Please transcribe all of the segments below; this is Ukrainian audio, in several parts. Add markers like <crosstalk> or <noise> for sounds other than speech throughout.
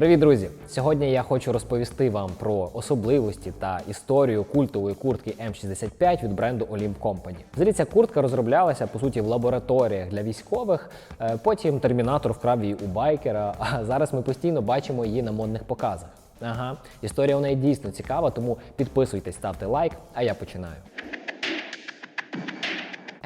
Привіт, друзі! Сьогодні я хочу розповісти вам про особливості та історію культової куртки М65 від бренду Olymp Company. Взагалі ця куртка розроблялася по суті в лабораторіях для військових. е, Потім термінатор вкрав її у байкера. <laughs> А зараз ми постійно бачимо її на модних показах. Ага, історія у неї дійсно цікава, тому підписуйтесь, ставте лайк, а я починаю.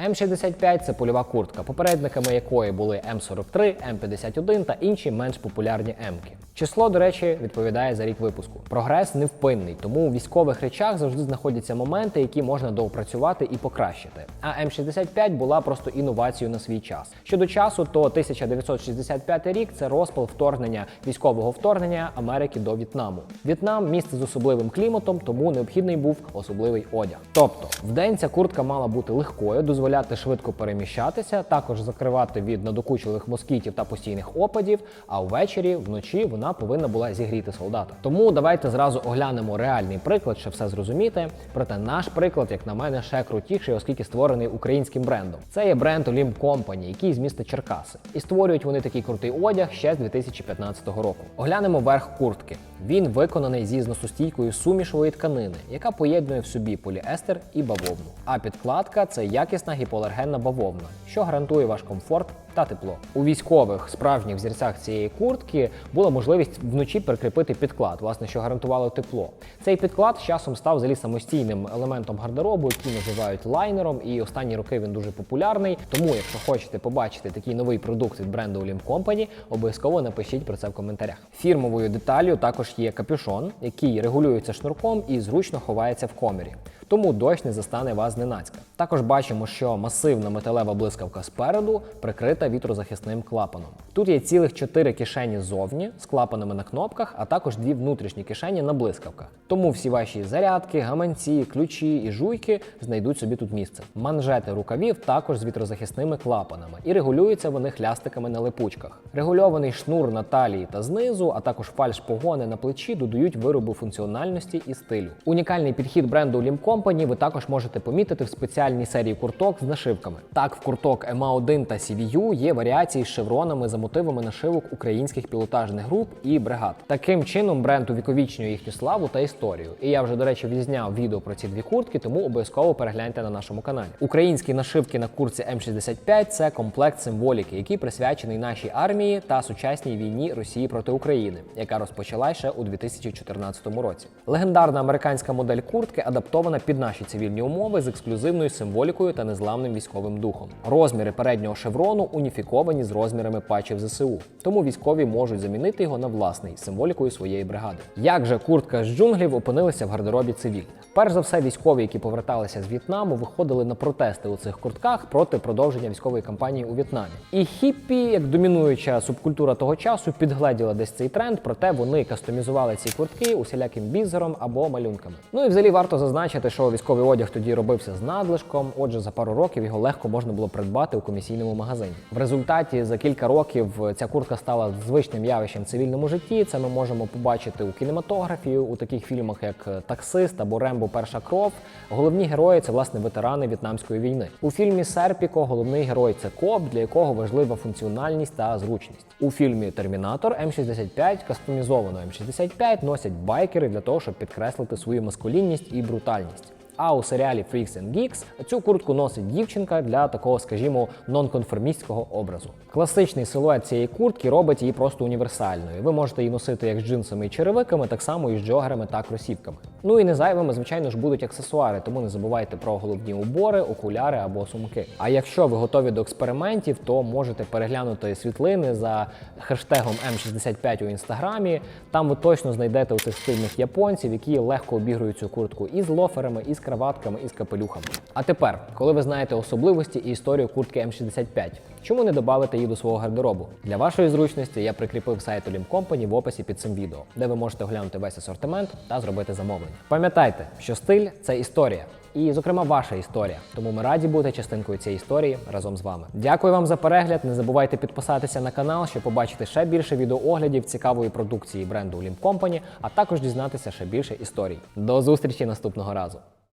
М65 це польова куртка, попередниками якої були М43, М51 та інші менш популярні М-ки. Число, до речі, відповідає за рік випуску. Прогрес невпинний, тому у військових речах завжди знаходяться моменти, які можна доопрацювати і покращити. А М65 була просто інновацією на свій час. Щодо часу, то 1965 рік це розпал вторгнення військового вторгнення Америки до В'єтнаму. В'єтнам місце з особливим кліматом, тому необхідний був особливий одяг. Тобто, вдень ця куртка мала бути легкою, дозволяти швидко переміщатися, також закривати від надокучливих москітів та постійних опадів. А ввечері, вночі, вона повинна була зігріти солдата. Тому давайте зразу оглянемо реальний приклад, щоб все зрозуміти. Проте наш приклад, як на мене, ще крутіший, оскільки створений українським брендом. Це є бренд Olymp Company, який з міста Черкаси. І створюють вони такий крутий одяг ще з 2015 року. Оглянемо верх куртки. Він виконаний зі зносостійкою сумішової тканини, яка поєднує в собі поліестер і бавовну. А підкладка це якісна гіпоалергенна бавовна, що гарантує ваш комфорт та тепло. У військових справжніх взірцях цієї куртки була можливість вночі прикріпити підклад, власне, що гарантувало тепло. Цей підклад з часом став взагалі самостійним елементом гардеробу, який називають лайнером, і останні роки він дуже популярний. Тому, якщо хочете побачити такий новий продукт від бренду Olymp Company, обов'язково напишіть про це в коментарях. Фірмовою деталлю також є капюшон, який регулюється шнурком і зручно ховається в комірі. Тому дощ не застане вас зненацька. Також бачимо, що масивна металева блискавка спереду прикрита вітрозахисним клапаном. Тут є цілих чотири кишені ззовні з клапанами на кнопках, а також дві внутрішні кишені на блискавках. Тому всі ваші зарядки, гаманці, ключі і жуйки знайдуть собі тут місце. Манжети рукавів також з вітрозахисними клапанами і регулюються вони хлястиками на липучках. Регульований шнур на талії та знизу, а також фальш-погони на плечі додають виробу функціональності і стилю. Унікальний підхід бренду Olymp Company ви також можете помітити в спеціальній серії курток з нашивками. Так, в курток MA1 та CVU є варіації з шевронами за мотивами нашивок українських пілотажних груп і бригад. Таким чином бренд увіковічнює їхню славу та історію. І я вже, до речі, відзняв відео про ці дві куртки, тому обов'язково перегляньте на нашому каналі. Українські нашивки на куртці М65 це комплект символіки, який присвячений нашій армії та сучасній війні Росії проти України, яка розпочала ще у 2014 році. Легендарна американська модель куртки адаптована під наші цивільні умови з ексклюзивною символікою та незламним військовим духом. Розміри переднього шеврону уніфіковані з розмірами патчів ЗСУ, тому військові можуть замінити його на власний символікою своєї бригади. Як же куртка з джунглів опинилася в гардеробі цивільних? Перш за все, військові, які поверталися з В'єтнаму, виходили на протести у цих куртках проти продовження військової кампанії у В'єтнамі. І хіппі, як домінуюча субкультура того часу, підгледіла десь цей тренд, проте вони кастомізували ці куртки усіляким бізером або малюнками. Ну і взагалі варто зазначити, що військовий одяг тоді робився з надлишком. Отже, за пару років його легко можна було придбати у комісійному магазині. В результаті за кілька років ця куртка стала звичним явищем в цивільному житті. Це ми можемо побачити у кінематографі, у таких фільмах, як Таксист або Рембо Перша кров. Головні герої це власне ветерани В'єтнамської війни. У фільмі Серпіко головний герой це коп, для якого важлива функціональність та зручність. У фільмі Термінатор М65 кастомізовано М65 носять байкери для того, щоб підкреслити свою маскулінність і брутальність. А у серіалі Freaks and Geeks цю куртку носить дівчинка для такого, скажімо, нонконформістського образу. Класичний силует цієї куртки робить її просто універсальною. Ви можете її носити як з джинсами і черевиками, так само і з джогерами та кросівками. Ну і не зайвими, звичайно ж, будуть аксесуари, тому не забувайте про головні убори, окуляри або сумки. А якщо ви готові до експериментів, то можете переглянути світлини за хештегом М65 у інстаграмі. Там ви точно знайдете у цих стильних японців, які легко обігрують цю куртку і з лоферами, і з краватками, і з капелюхами. А тепер, коли ви знаєте особливості і історію куртки М65, чому не додати її до свого гардеробу? Для вашої зручності я прикріпив сайт Olymp Company в описі під цим відео, де ви можете оглянути весь асортимент та зробити замовлення. Пам'ятайте, що стиль це історія. І, зокрема, ваша історія. Тому ми раді бути частинкою цієї історії разом з вами. Дякую вам за перегляд. Не забувайте підписатися на канал, щоб побачити ще більше відеооглядів цікавої продукції бренду Olymp Company, а також дізнатися ще більше історій. До зустрічі наступного разу.